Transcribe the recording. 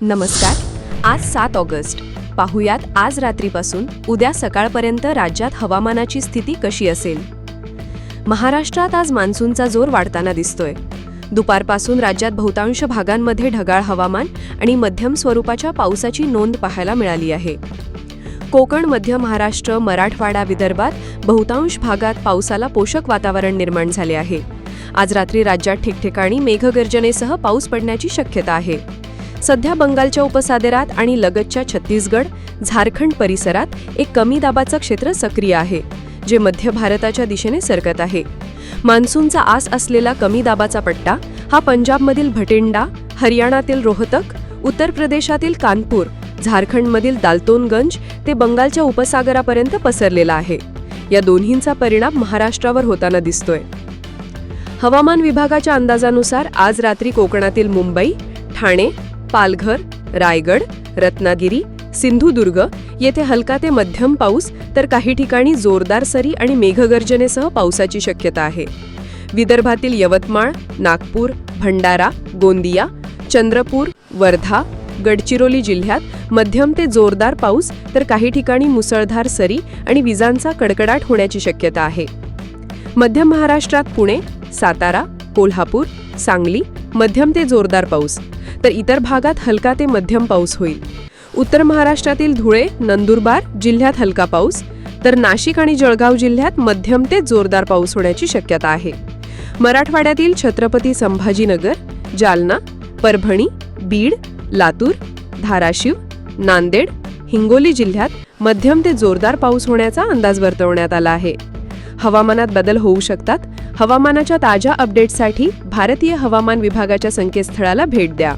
नमस्कार आज सात ऑगस्ट. पाहुयात आज रात्रीपासून उद्या सकाळपर्यंत राज्यात हवामानाची स्थिती कशी असेल? महाराष्ट्रात आज मान्सूनचा जोर वाढताना दिसतोय. दुपारपासून राज्यात बहुतांश भागांमध्ये ढगाळ हवामान आणि मध्यम स्वरूपाच्या पावसाची नोंद पाहायला मिळाली आहे. कोकण मध्य महाराष्ट्र मराठवाडा विदर्भात बहुतांश भागात पावसाला पोषक वातावरण निर्माण झाले आहे. आज रात्री राज्यात ठिकठिकाणी मेघगर्जनेसह पाऊस पडण्याची शक्यता आहे. सध्या बंगालच्या उपसागरात आणि लगतच्या छत्तीसगड झारखंड परिसरात एक कमी दाबाचं क्षेत्र सक्रिय आहे जे मध्य भारताच्या दिशेने सरकत आहे. मान्सूनचा आस असलेला कमी दाबाचा पट्टा हा पंजाबमधील भटिंडा हरियाणातील रोहतक उत्तर प्रदेशातील कानपूर झारखंडमधील दाल्तोनगंज ते बंगालच्या उपसागरापर्यंत पसरलेला आहे. या दोन्हींचा परिणाम महाराष्ट्रावर होताना दिसतोय. हवामान विभागाच्या अंदाजानुसार आज रात्री कोकणातील मुंबई ठाणे पालघर रायगड रत्नागिरी सिंधुदुर्ग येथे हलका ते मध्यम पाऊस तर काही ठिकाणी जोरदार सरी आणि मेघगर्जनेसह पावसाची शक्यता आहे. विदर्भातील यवतमाळ नागपूर भंडारा गोंदिया चंद्रपूर वर्धा गडचिरोली जिल्ह्यात मध्यम ते जोरदार पाऊस तर काही ठिकाणी मुसळधार सरी आणि विजांचा कडकडाट होण्याची शक्यता आहे. मध्य महाराष्ट्रात पुणे सातारा कोल्हापूर सांगली मध्यम ते जोरदार पाऊस. तर इतर भागात हलका ते मध्यम पाऊस होईल. उत्तर महाराष्ट्रातील धुळे नंदुरबार जिल्ह्यात हलका पाऊस. तर नाशिक आणि जळगाव जिल्ह्यात मध्यम ते जोरदार पाऊस होण्याची शक्यता आहे. मराठवाड्यातील छत्रपती संभाजीनगर जालना परभणी बीड लातूर धाराशिव नांदेड हिंगोली जिल्ह्यात मध्यम ते जोरदार पाऊस होण्याचा अंदाज वर्तवण्यात आला आहे. हवामानात बदल होऊ शकतात. हवामानाच्या ताज्या अपडेट्ससाठी भारतीय हवामान विभागाच्या संकेतस्थळाला भेट द्या.